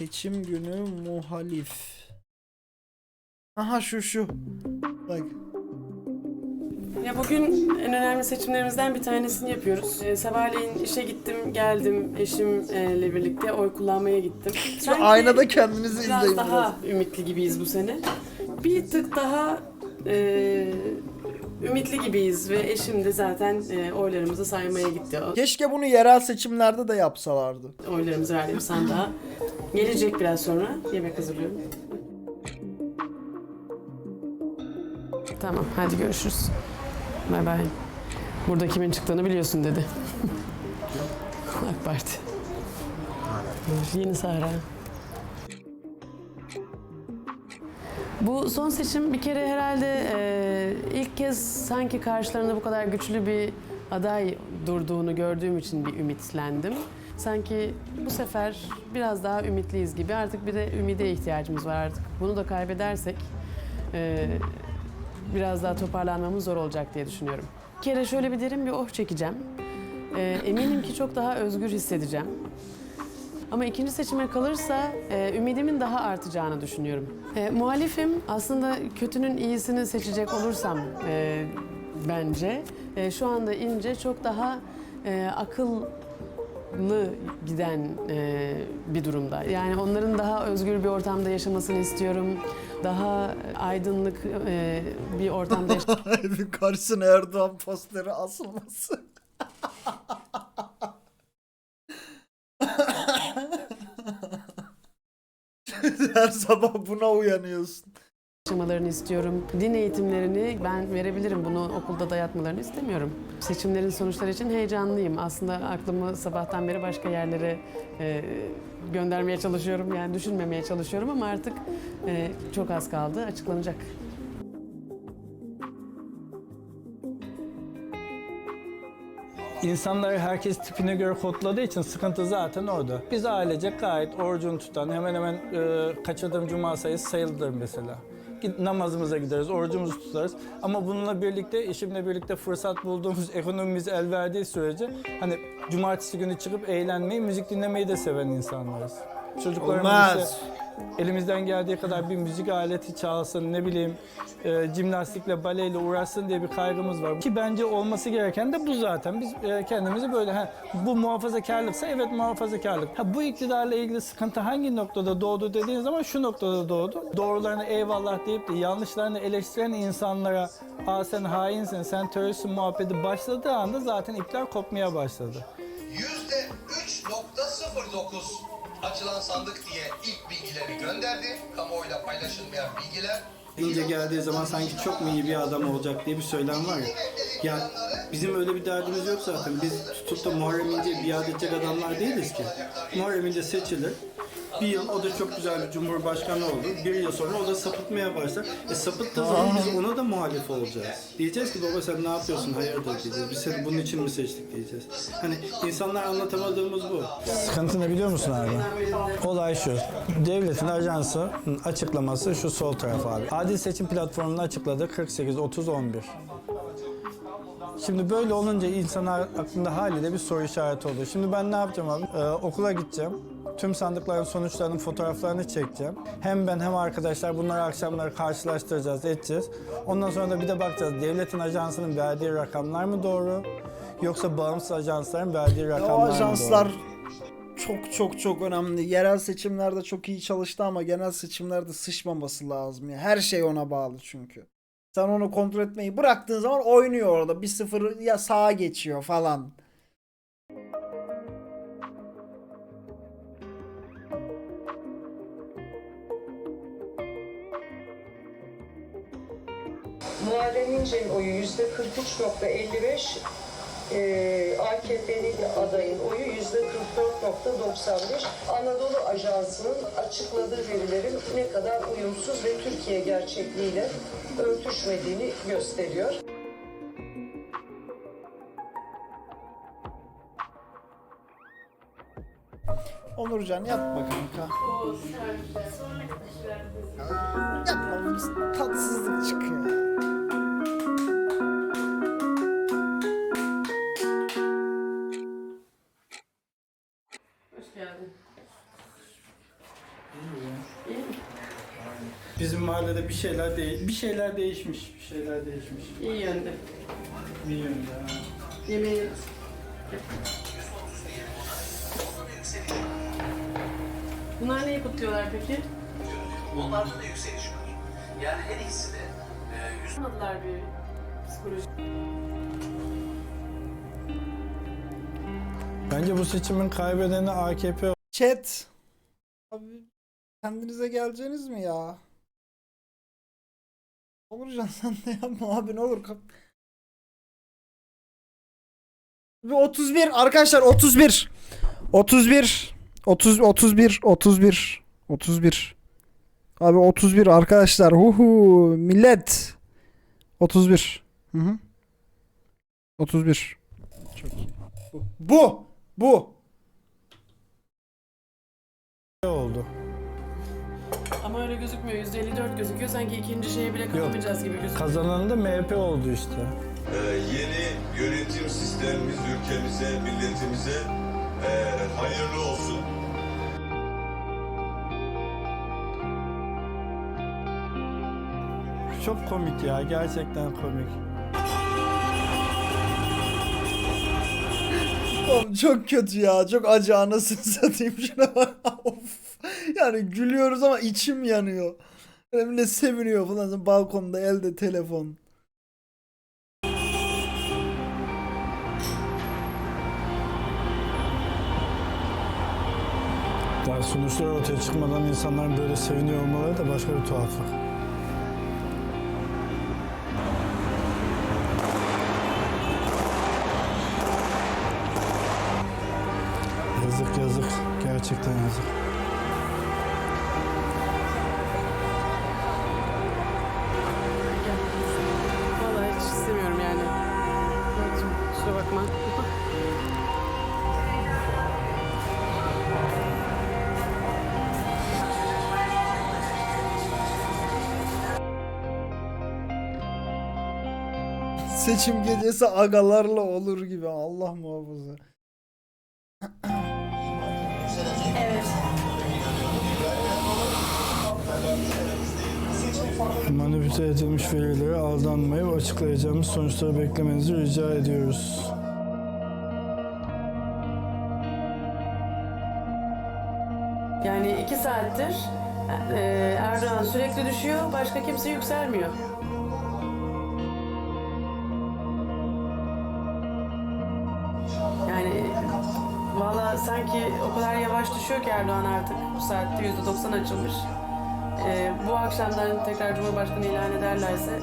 Seçim günü muhalif. Aha şu şu. Bak. Ya bugün en önemli seçimlerimizden bir tanesini yapıyoruz. Ee, sabahleyin işe gittim, geldim eşimle birlikte oy kullanmaya gittim. Şu Sanki aynada kendinizi biraz izleyin daha ümitli gibiyiz bu sene. Bir tık daha e, ümitli gibiyiz ve eşim de zaten e, oylarımızı saymaya gitti. Keşke bunu yerel seçimlerde de yapsalardı. Oylarımızı verdim sandığa. Gelecek biraz sonra. Yemek hazırlıyorum. Tamam, hadi görüşürüz. Bay bay. Burada kimin çıktığını biliyorsun dedi. AK Parti. Yeni Sahra. Bu son seçim bir kere herhalde e, ilk kez sanki karşılarında bu kadar güçlü bir aday durduğunu gördüğüm için bir ümitlendim. Sanki bu sefer biraz daha ümitliyiz gibi. Artık bir de ümide ihtiyacımız var artık. Bunu da kaybedersek e, biraz daha toparlanmamız zor olacak diye düşünüyorum. Bir kere şöyle bir derin bir oh çekeceğim. E, eminim ki çok daha özgür hissedeceğim. Ama ikinci seçime kalırsa e, ümidimin daha artacağını düşünüyorum. E, muhalifim aslında kötünün iyisini seçecek olursam e, bence e, şu anda ince çok daha e, akıllı giden e, bir durumda. Yani onların daha özgür bir ortamda yaşamasını istiyorum. Daha aydınlık e, bir ortamda Evin karşısına Erdoğan posteri asılması. Her sabah buna uyanıyorsun. Yaşamalarını istiyorum. Din eğitimlerini ben verebilirim. Bunu okulda dayatmalarını istemiyorum. Seçimlerin sonuçları için heyecanlıyım. Aslında aklımı sabahtan beri başka yerlere e, göndermeye çalışıyorum. Yani düşünmemeye çalışıyorum ama artık e, çok az kaldı. Açıklanacak. İnsanları herkes tipine göre kodladığı için sıkıntı zaten orada. Biz ailecek gayet orucunu tutan, hemen hemen e, kaçırdığım cuma sayısı sayılıdır mesela. Namazımıza gideriz, orucumuzu tutarız. Ama bununla birlikte, eşimle birlikte fırsat bulduğumuz, ekonomimiz el verdiği sürece hani cumartesi günü çıkıp eğlenmeyi, müzik dinlemeyi de seven insanlarız. Çocuklarımız Olmaz. elimizden geldiği kadar bir müzik aleti çalsın, ne bileyim e, jimnastikle, baleyle uğraşsın diye bir kaygımız var. Ki bence olması gereken de bu zaten. Biz e, kendimizi böyle, ha, bu muhafazakarlıksa evet muhafazakarlık. Ha, bu iktidarla ilgili sıkıntı hangi noktada doğdu dediğin zaman şu noktada doğdu. Doğrularına eyvallah deyip de yanlışlarını eleştiren insanlara Aa sen hainsin, sen teröristsin muhabbeti başladığı anda zaten ipler kopmaya başladı. %3.09 açılan sandık diye ilk bilgileri gönderdi. Kamuoyuyla paylaşılmayan bilgiler. İnce geldiği zaman sanki çok mu iyi bir adam olacak diye bir söylem var ya. Ya bizim öyle bir derdimiz yok zaten. Biz tutup da Muharrem İnce'yi biat edecek adamlar değiliz ki. Muharrem İnce seçilir. Bir yıl o da çok güzel bir cumhurbaşkanı olur. Bir yıl sonra o da sapıtmaya başlar. E sapıttığı zaman biz ona da muhalif olacağız. Diyeceğiz ki baba sen ne yapıyorsun hayırdır diyeceğiz. Biz seni bunun için mi seçtik diyeceğiz. Hani insanlar anlatamadığımız bu. Sıkıntı ne biliyor musun abi? Olay şu. Devletin ajansı açıklaması şu sol taraf abi. Adil seçim platformunun açıkladığı 48 30 11. Şimdi böyle olunca insanlar aklında haliyle bir soru işareti oluyor. Şimdi ben ne yapacağım abi? Ee, okula gideceğim. Tüm sandıkların sonuçlarının fotoğraflarını çekeceğim. Hem ben hem arkadaşlar bunları akşamları karşılaştıracağız, edeceğiz. Ondan sonra da bir de bakacağız devletin ajansının verdiği rakamlar mı doğru? Yoksa bağımsız ajansların verdiği rakamlar O mı doğru? ajanslar çok çok çok önemli. Yerel seçimlerde çok iyi çalıştı ama genel seçimlerde sıçmaması lazım. ya. Her şey ona bağlı çünkü. Sen onu kontrol etmeyi bıraktığın zaman oynuyor orada. Bir sıfır ya sağa geçiyor falan. Muharrem İnce'nin oyu yüzde 43.55, eee AKP'nin adayın oyu yüzde 44.95. Anadolu Ajansı'nın açıkladığı verilerin ne kadar uyumsuz ve Türkiye gerçekliğiyle örtüşmediğini gösteriyor. Onurcan yapma kanka. Yapma tatsızlık çıkıyor. Geldin. Bizim mahallede bir şeyler değil, bir şeyler değişmiş, bir şeyler değişmiş. İyi yönde. Bir yönde. ha. Yemeği Bunlar neyi kutluyorlar peki? Onlarda da yükseliş var. Yani her ikisi de e, yüz Anladılar bir psikoloji. Bence bu seçimin kaybedeni AKP Chat. Abi kendinize geleceğiniz mi ya? Olurcan sen de yapma abi ne olur. Bir 31 arkadaşlar 31. 31 30 31 31 31 Abi 31 arkadaşlar. Huhu millet. 31. Hı hı. 31. Çok iyi. Bu. Bu. Bu. oldu. Ama öyle gözükmüyor. %54 gözüküyor. Sanki ikinci şeye bile kalamayacağız gibi gözüküyor. Kazanan da MHP oldu işte. Ee, yeni yönetim sistemimiz ülkemize, milletimize ee, hayırlı olsun. Çok komik ya, gerçekten komik. Oğlum çok kötü ya. Çok acı anasını satayım şuna of. Yani gülüyoruz ama içim yanıyor. Böyle millet seviniyor falan. Balkonda elde telefon. Daha sonuçlar ortaya çıkmadan insanların böyle seviniyor olmaları da başka bir tuhaflık. Yazık yazık. Gerçekten yazık. Vallahi hiç istemiyorum yani. Kusura bakma. Seçim gecesi agalarla olur gibi. Allah muhafaza. Manipüle edilmiş verilere aldanmayıp açıklayacağımız sonuçları beklemenizi rica ediyoruz. Yani iki saattir e, Erdoğan sürekli düşüyor. Başka kimse yükselmiyor. Yani valla sanki o kadar yavaş düşüyor ki Erdoğan artık bu saatte yüzde doksan açılmış. E, bu akşamdan tekrar Cumhurbaşkanı ilan ederlerse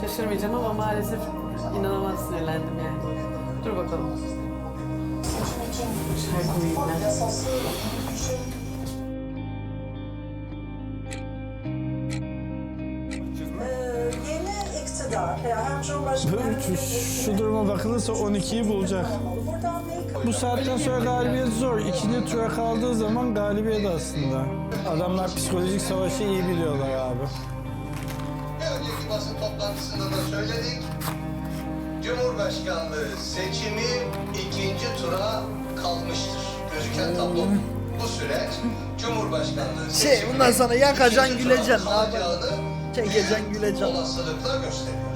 şaşırmayacağım ama maalesef inanılmaz sinirlendim yani. Dur bakalım. Her. Şu, şu duruma bakılırsa 12'yi bulacak. Bu saatten sonra galibiyet zor. İkinci tura kaldığı zaman galibiyet aslında. Adamlar psikolojik savaşı iyi biliyorlar abi. Bir önceki basın toplantısında da söyledik. Cumhurbaşkanlığı seçimi ikinci tura kalmıştır. Gözüken tablo. Bu süreç Cumhurbaşkanlığı Şey, seçiminin bundan sonra yakacaksın, güleceksin. kalacağını Çekeceksin güleceksin. olasılıkla gösteriyor.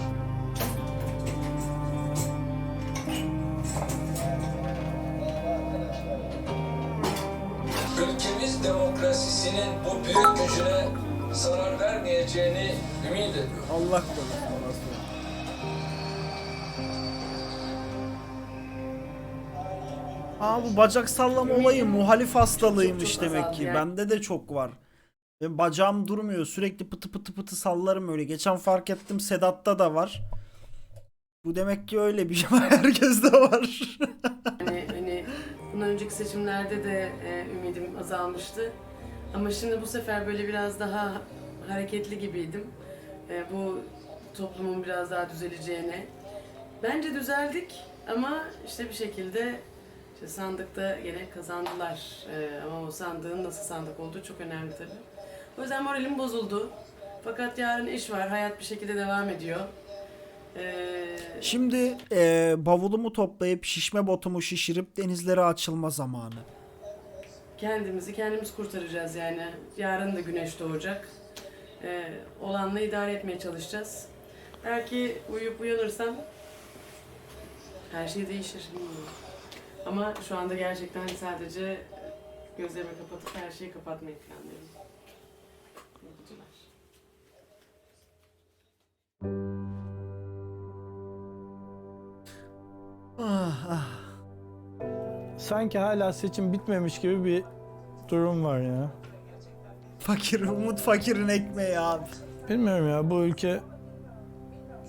Demokrasisinin bu büyük gücüne zarar vermeyeceğini ümit ediyorum. Allah korusun. orası. Aa bu bacak sallama olayı muhalif hastalığıymış çok demek ki. Bende de çok var. Benim bacağım durmuyor. Sürekli pıtı pıtı pıtı sallarım öyle. Geçen fark ettim Sedat'ta da var. Bu demek ki öyle bir şey. Herkeste var. Yani hani bundan önceki seçimlerde de e, ümidim azalmıştı. Ama şimdi bu sefer böyle biraz daha hareketli gibiydim. E, bu toplumun biraz daha düzeleceğine. Bence düzeldik ama işte bir şekilde işte sandıkta yine kazandılar. E, ama o sandığın nasıl sandık olduğu çok önemli tabii. O yüzden moralim bozuldu. Fakat yarın iş var, hayat bir şekilde devam ediyor. E, Şimdi eee, bavulumu toplayıp şişme botumu şişirip denizlere açılma zamanı. Kendimizi kendimiz kurtaracağız yani. Yarın da güneş doğacak. e, olanla idare etmeye çalışacağız. Belki uyuyup uyanırsam her şey değişir. Ama şu anda gerçekten sadece gözlerimi kapatıp her şeyi kapatmayı planlıyorum. Ah, ah. Sanki hala seçim bitmemiş gibi bir durum var ya. Fakir, Umut fakirin ekmeği abi. Bilmiyorum ya bu ülke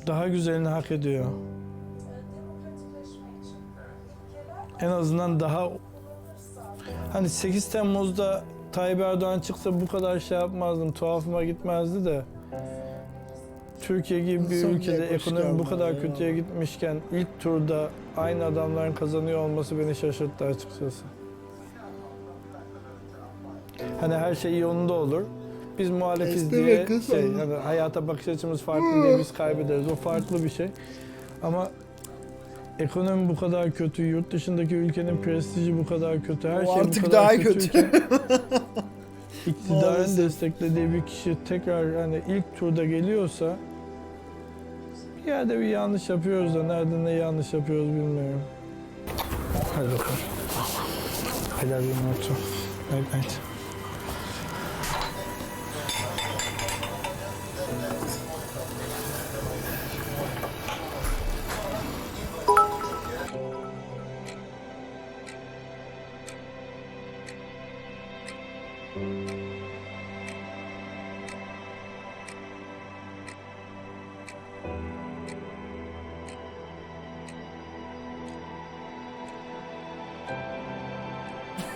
daha güzelini hak ediyor. En azından daha hani 8 Temmuz'da Tayyip Erdoğan çıksa bu kadar şey yapmazdım. Tuhafıma gitmezdi de. Türkiye gibi bir Son ülkede ekonomi bu kadar ya. kötüye gitmişken ilk turda aynı adamların kazanıyor olması beni şaşırttı açıkçası. Hani her şey yolunda olur. Biz muhalefiz diye şey, hani hayata bakış açımız farklı diye biz kaybederiz. O farklı bir şey. Ama ekonomi bu kadar kötü, yurt dışındaki ülkenin prestiji bu kadar kötü, her O şey artık bu kadar daha kötüyken iktidarın Maalesef. desteklediği bir kişi tekrar hani ilk turda geliyorsa bir yerde bir yanlış yapıyoruz da nerede ne yanlış yapıyoruz bilmiyorum. Hadi bakalım. I love you Naruto. Night night.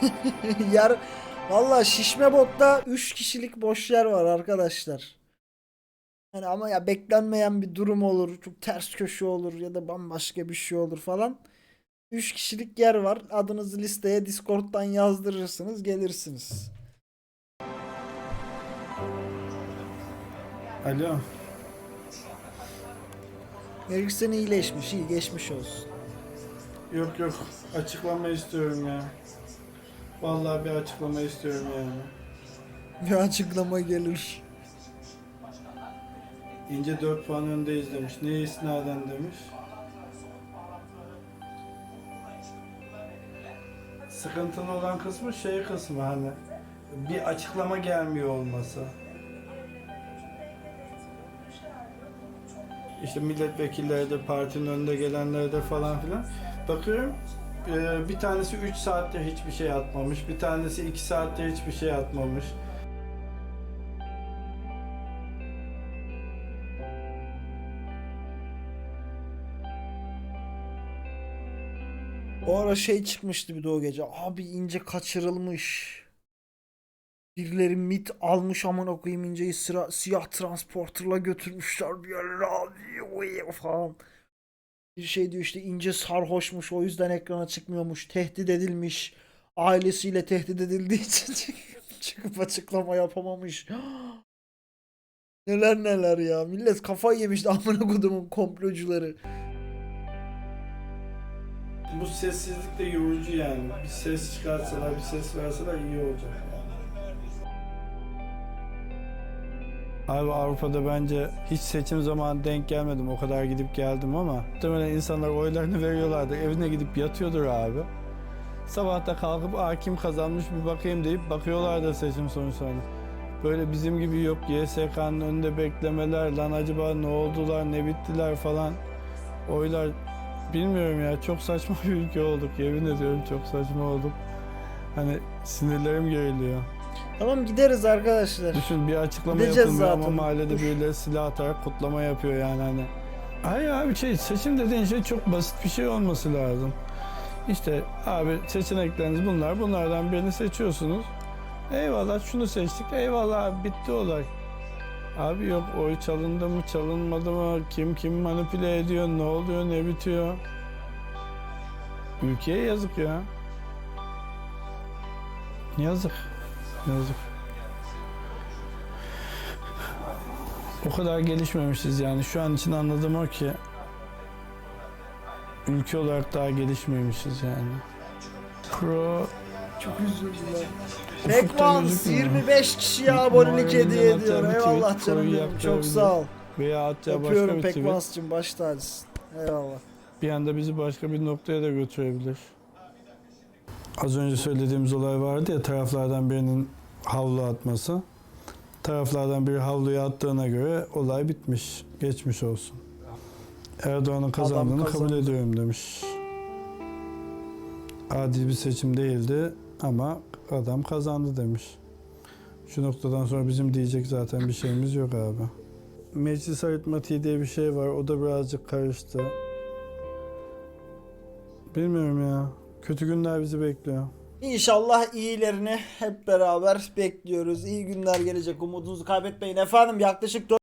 yer Valla şişme botta 3 kişilik boş yer var arkadaşlar. Yani ama ya beklenmeyen bir durum olur, çok ters köşe olur ya da bambaşka bir şey olur falan. 3 kişilik yer var. Adınızı listeye Discord'dan yazdırırsınız, gelirsiniz. Alo. Eriksen iyileşmiş, iyi geçmiş olsun. Yok yok. Açıklama istiyorum ya. Vallahi bir açıklama istiyorum yani. Bir açıklama gelir. İnce 4 puan öndeyiz demiş. Neye isnaden demiş. Sıkıntılı olan kısmı şey kısmı hani bir açıklama gelmiyor olması. İşte milletvekilleri de partinin önünde gelenleri de falan filan. Bakıyorum e, bir tanesi 3 saatte hiçbir şey atmamış. Bir tanesi 2 saatte hiçbir şey atmamış. O ara şey çıkmıştı bir de o gece. Abi ince kaçırılmış. Birileri mit almış amına koyayım inceyi sıra siyah transporterla götürmüşler bir yerlere abi falan. Bir şey diyor işte ince sarhoşmuş o yüzden ekrana çıkmıyormuş. Tehdit edilmiş. Ailesiyle tehdit edildiği için çıkıp- açıklama yapamamış. Neler neler ya. Millet kafayı yemişti amına kodumun komplocuları. Bu sessizlik de yorucu yani. Bir ses çıkarsalar, bir ses verseler iyi olacak. Abi Avrupa'da bence hiç seçim zamanı denk gelmedim. O kadar gidip geldim ama muhtemelen insanlar oylarını veriyorlardı. Evine gidip yatıyordur abi. Sabah da kalkıp Aa, kim kazanmış bir bakayım deyip bakıyorlardı seçim sonuçlarına. Böyle bizim gibi yok YSK'nın önünde beklemeler, lan acaba ne oldular, ne bittiler falan. Oylar bilmiyorum ya çok saçma bir ülke olduk. Yemin ediyorum çok saçma olduk. Hani sinirlerim geriliyor. Tamam gideriz arkadaşlar. Düşün bir açıklama Gideceğiz yapılmıyor ama zaten. mahallede Dur. birileri silah atarak kutlama yapıyor yani hani. Hayır abi şey seçim dediğin şey çok basit bir şey olması lazım. İşte abi seçenekleriniz bunlar. Bunlardan birini seçiyorsunuz. Eyvallah şunu seçtik. Eyvallah abi bitti olay. Abi yok oy çalındı mı çalınmadı mı kim kim manipüle ediyor ne oluyor ne bitiyor. Ülkeye yazık ya. Yazık. Yazık. O kadar gelişmemişiz yani. Şu an için anladığım o ki ülke olarak daha gelişmemişiz yani. Pro Çok. Pekmans gözükmüyor. 25 kişiye abonelik hediye ediyor. bir Eyvallah canım benim. Çok sağ ol. Veya başka Öpüyorum bir tweet Pekmans'cığım baş tacısın. Eyvallah. bir anda bizi başka bir noktaya da götürebilir. Az önce söylediğimiz olay vardı ya taraflardan birinin havlu atması. Taraflardan biri havluyu attığına göre olay bitmiş. Geçmiş olsun. Erdoğan'ın kazandığını kabul ediyorum demiş. Adil bir seçim değildi ama adam kazandı demiş. Şu noktadan sonra bizim diyecek zaten bir şeyimiz yok abi. Meclis aritmatiği diye bir şey var. O da birazcık karıştı. Bilmiyorum ya. Kötü günler bizi bekliyor. İnşallah iyilerini hep beraber bekliyoruz. İyi günler gelecek. Umudunuzu kaybetmeyin. Efendim yaklaşık